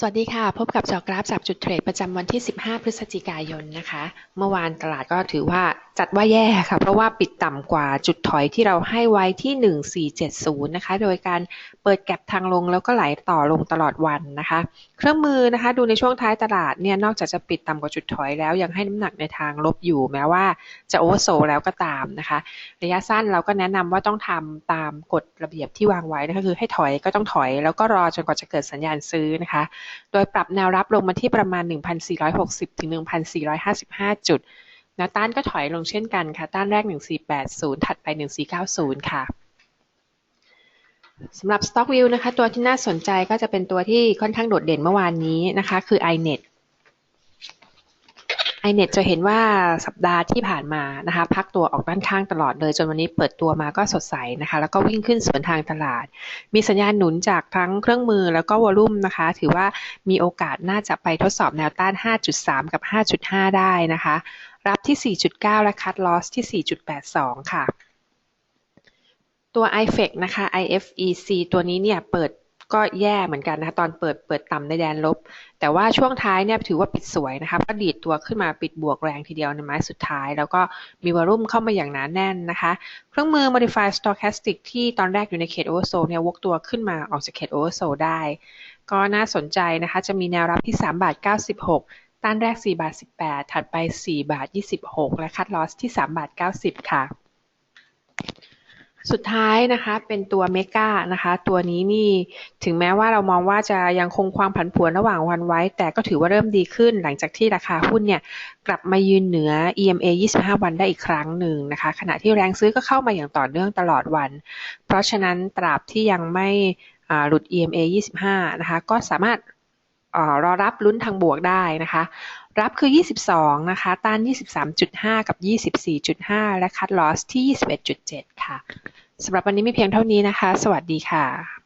สวัสดีค่ะ พบกับจอกราฟจับจุดเทรดประจำวันที่ 15 พฤศจิกายนนะคะ เมื่อวานตลาดก็ถือว่าจัดว่าแย่ค่ะ เพราะว่าปิดต่ำกว่าจุดถอยที่เราให้ไว้ที่ 1470 นะคะ โดยการเปิดแก็บทางลงแล้วก็ไหลต่อลงตลอดวันนะคะ เครื่องมือนะคะดูในช่วงท้ายตลาดเนี่ยนอกจากจะปิดต่ำกว่าจุดถอยแล้วยังให้น้ำหนักในทางลบอยู่แม้ว่าจะโอเวอร์โซแล้วก็ตามนะคะ ระยะสั้นเราก็แนะนำว่าต้องทำตามกฎระเบียบที่วางไว้นะคะคือให้ถอยก็ต้องถอย แล้วก็รอจนกว่าจะเกิดสัญญาณซื้อนะคะโดยปรับแนวรับลงมาที่ประมาณ 1,460 ถึง 1,455 จุดแนวต้านก็ถอยลงเช่นกันค่ะ ต้านแรก 1480 ถัดไป 1490 ค่ะสำหรับ Stock View นะคะ ตัวที่น่าสนใจก็จะเป็นตัวที่ค่อนข้างโดดเด่นเมื่อวานนี้นะคะ คือ iNet iNet จะเห็นว่าสัปดาห์ที่ผ่านมานะคะ พักตัวออกด้านข้างตลอดเลย จนวันนี้เปิดตัวมาก็สดใสนะคะ แล้วก็วิ่งขึ้นสวนทางตลาด มีสัญญาณหนุนจากทั้งเครื่องมือแล้วก็วอลุ่มนะคะ ถือว่ามีโอกาสน่าจะไปทดสอบแนวต้าน 5.3 กับ 5.5 ได้นะคะ รับที่ 4.9 และคัดลอสที่ 4.82 ค่ะ ตัว IFEX นะคะ IFEC ตัวนี้เนี่ยเปิด ก็แย่เหมือนกันนะคะตอนเปิดเปิดต่ำในแดนลบ แต่ว่าช่วงท้ายเนี่ยถือว่าปิดสวยนะคะก็ดีดตัวขึ้นมาปิดบวกแรงทีเดียวในไม้สุดท้าย แล้วก็มีวอลุ่มเข้ามาอย่างหนาแน่นนะคะ เครื่องมือ modify stochastic ที่ตอนแรกอยู่ในเขต oversold เนี่ยวกตัวขึ้นมาออกจากเขต oversold ได้ ก็น่าสนใจนะคะ จะมีแนวรับที่3บาท96ต้านแรก4บาท18 ถัดไป4บาท26 และคัดลอสที่3บาท90 ค่ะ สุดท้ายนะคะเป็นตัวเมกานะคะ ตัวนี้นี่ถึงแม้ว่าเรามองว่าจะยังคงความผันผวนระหว่างวันไว้ แต่ก็ถือว่าเริ่มดีขึ้นหลังจากที่ราคาหุ้นเนี่ยกลับมายืนเหนือ EMA 25 วันได้อีกครั้งหนึ่งนะคะ ขณะที่แรงซื้อก็เข้ามาอย่างต่อเนื่องตลอดวัน เพราะฉะนั้นตราบที่ยังไม่หลุด EMA 25 นะคะ ก็สามารถ รอรับลุ้นทางบวกได้นะคะ รับคือ 22 นะคะ ต้าน 23.5 กับ 24.5 และคัดลอสที่ 21.7 ค่ะ สำหรับวันนี้มีเพียงเท่านี้นะคะ สวัสดีค่ะ